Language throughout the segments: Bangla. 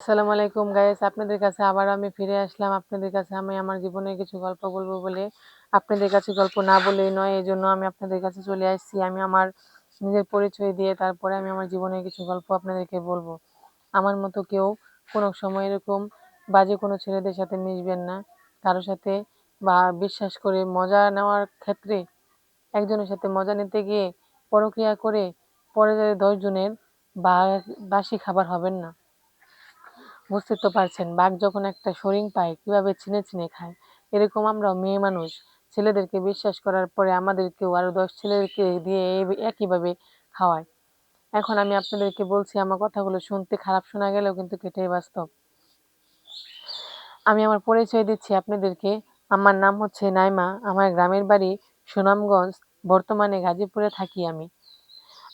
আসসালামু আলাইকুম গাইস আপনাদের কাছে আবার আমি ফিরে আসলাম। আপনাদের কাছে আমি আমার জীবনের কিছু গল্প বলব বলে। আপনাদের কাছে গল্প না বলেই নয়, এই জন্য আমি আপনাদের কাছে চলে আসছি। আমি আমার নিজের পরিচয় দিয়ে তারপরে আমি আমার জীবনের কিছু গল্প আপনাদেরকে বলব। আমার মতো কেউ কোনো সময় এরকম বাজে কোনো ছেলেদের সাথে মিশবেন না। কারোর সাথে বা বিশ্বাস করে মজা নেওয়ার ক্ষেত্রে একজনের সাথে মজা নিতে গিয়ে পরক্রিয়া করে পরে দশজনের বা বাসি খাবার হবেন না। বুঝতে তো পারছেন, বাঘ যখন একটা শরিং পায়, কীভাবে ছিনে ছিনে খায়? এরকম আমরা মেয়ে মানুষ, ছেলেদেরকে বিশ্বাস করার পরে আমাদেরকেও আরও দশ ছেলেদেরকে দিয়ে একইভাবে খাওয়ায়। এখন আমি আপনাদেরকে বলছি, আমার কথাগুলো শুনতে খারাপ শোনা গেলেও কিন্তু কেটেই বাস্তব। আমি আমার পরিচয় দিচ্ছি আপনাদেরকে। আমার নাম হচ্ছে নাইমা, আমার গ্রামের বাড়ি সুনামগঞ্জ, বর্তমানে গাজীপুরে থাকি আমি।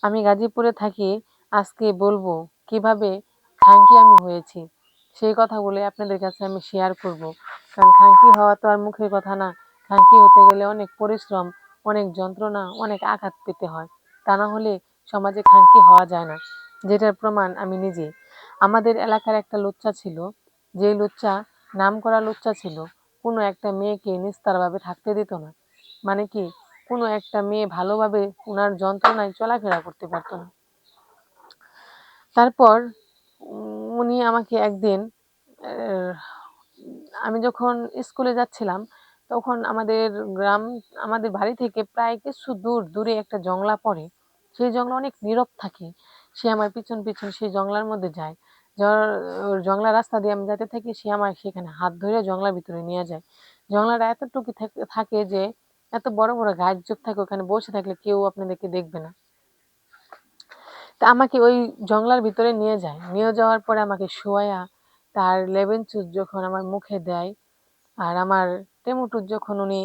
আমি গাজীপুরে থাকি, আজকে বলব কীভাবে খাঙ্কি আমি হয়েছি। সেই কথাগুলো আপনাদের কাছে আমি শেয়ার করব। কারণ খাঙ্কি হওয়া তো আর মুখের কথা না। খাঙ্কি হতে গেলে অনেক পরিশ্রম, অনেক যন্ত্রণা, অনেক আঘাত পেতে হয়। তা না হলে সমাজে খাঙ্কি হওয়া যায় না। যেটার প্রমাণ আমি নিজে আমাদের এলাকার একটা লুচ্চা ছিল। যে লুচ্চা নাম করা লুচ্চা ছিল, কোনো একটা মেয়েকে নিস্তারভাবে থাকতে দিত না। মানে কি, কোনো একটা মেয়ে ভালোভাবে ওনার যন্ত্রণায় চলাফেরা করতে পারতো না। তারপর উনি আমাকে একদিন আমি যখন স্কুলে যাচ্ছিলাম, তখন আমাদের গ্রাম, আমাদের বাড়ি থেকে প্রায় কিছু দূর, দূরে একটা জংলা পড়ে। সেই জংলা অনেক নীরব থাকে। সে আমার পিছন পিছন সেই জংলার মধ্যে যায়। জংলা রাস্তা দিয়ে আমি যাতে থাকি, সে আমার সেখানে হাত ধরে জংলার ভিতরে নিয়ে যায়। জংলাটা এতটুকু থাকে যে, এত বড় বড় গাছ যোগ থাকে, ওখানে বসে থাকলে কেউ আপনাদেরকে দেখবে না। তা আমাকে ওই জংলার ভিতরে নিয়ে যায়। নিয়ে যাওয়ার পরে আমাকে শোয়া, তার লেবেন চুস যখন আমার মুখে দেয় আর আমার টেমুটুর যখন উনি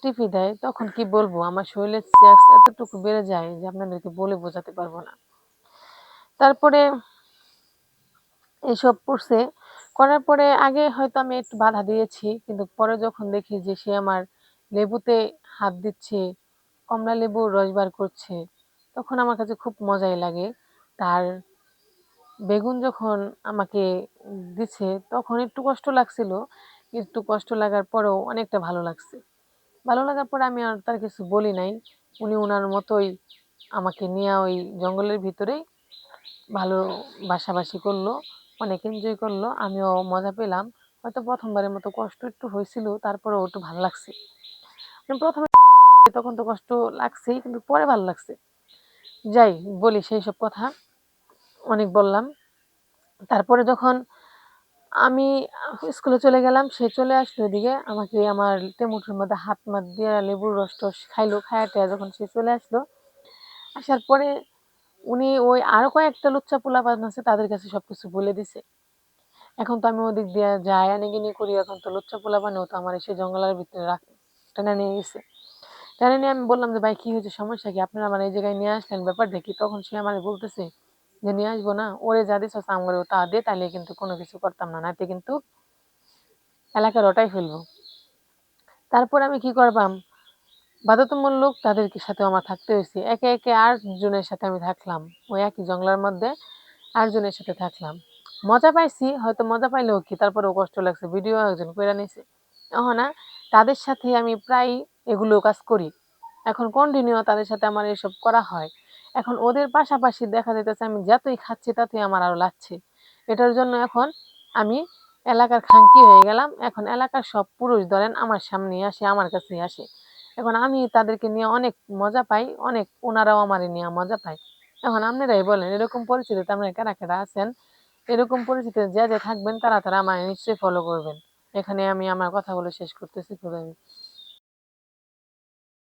টিপি দেয়, তখন কি বলব? আমার শরীরের সেক্স এতটুকু বেড়ে যায় যে আপনাদেরকে বলে বোঝাতে পারব না। তারপরে এসব করছে। করার পরে আগে হয়তো আমি একটু বাধা দিয়েছি, কিন্তু পরে যখন দেখি যে সে আমার লেবুতে হাত দিচ্ছে, কমলা লেবুর রস বার করছে তখন আমার কাছে খুব মজাই লাগে। তার বেগুন যখন আমাকে দিছে, তখন একটু কষ্ট লাগছিল। একটু কষ্ট লাগার পরেও অনেকটা ভালো লাগছে। ভালো লাগার পরে আমি আর তার কিছু বলি নাই। উনি ওনার মতোই আমাকে নিয়ে ওই জঙ্গলের ভিতরেই ভালো বাসাবাসি করল, অনেক এনজয় করল। আমিও মজা পেলাম। হয়তো প্রথমবারের মতো কষ্ট একটু হয়েছিল, তারপরেও একটু ভালো লাগছে। প্রথমে তখন তো কষ্ট লাগছেই, কিন্তু পরে ভালো লাগছে। যাই বলি সেই সব কথা। অনেক বললাম। তারপরে যখন আমি স্কুলে চলে গেলাম, সে চলে আসলো এদিকে। আমাকে আমার টেমুটের মধ্যে হাত মাত দিয়ে লেবুর রস টস খাইলো খায়াতে যখন সে চলে আসলো, আসার পরে উনি ওই আরও কয়েকটা লুচ্চা পোলাপান আছে, তাদের কাছে সব কিছু বলে দিছে। এখন তো আমি ওদিক দিয়ে যাই আনিগিনি করি, এখন তো লুচ্চা পোলাপানেও তো আমার এসে জঙ্গলের ভিতরে রাখ টেনে নিয়ে গেছে। টেনে নিয়ে আমি বললাম যে, ভাই, কি হয়েছে? সমস্যা কি? আপনারা আমার এই জায়গায় নিয়ে আসলেন ব্যাপার দেখি তখন সে আমার বলতেছে যে, নিয়ে আসব না। ওরে যা দিস আমগরে তা দে তাহলে কিন্তু কোনো কিছু করতাম না। নাতে কিন্তু এলাকার ওটাই ফেলব। তারপর আমি কি করবাম? বাধ্যতামূলক তাদের সাথে আমার থাকতে হয়েছে। একে একে আট জনের সাথে আমি থাকলাম। ওই একই জঙ্গলার মধ্যে আট জনের সাথে থাকলাম। মজা পাইছি, হয়তো মজা পাইলেও কি? তারপরেও কষ্ট লাগছে। ভিডিও একজন করে নিছে। না, তাদের সাথে আমি প্রায় এগুলো কাজ করি। এখন কন্টিনিউ তাদের সাথে আমার এসব করা হয়। এখন ওদের পাশাপাশি দেখা যাইতেছে আমি যতই খাচ্ছি ততই আমার আরও লাগছে। এটার জন্য এখন আমি এলাকার খাঙ্কি হয়ে গেলাম। এখন এলাকার সব পুরুষ ধরেন আমার সামনে আসে, আমার কাছে আসে। এখন আমি তাদেরকে নিয়ে অনেক মজা পাই, অনেক ওনারাও আমার নিয়ে মজা পায়। এখন আপনারাই বলেন, এরকম পরিস্থিতিতে আপনারা কারা কারা আছেন? এরকম পরিস্থিতিতে যে যে থাকবেন তারা তারা আমার নিশ্চয়ই ফলো করবেন। এখানে আমি আমার কথাগুলো শেষ করতেছি খুদাই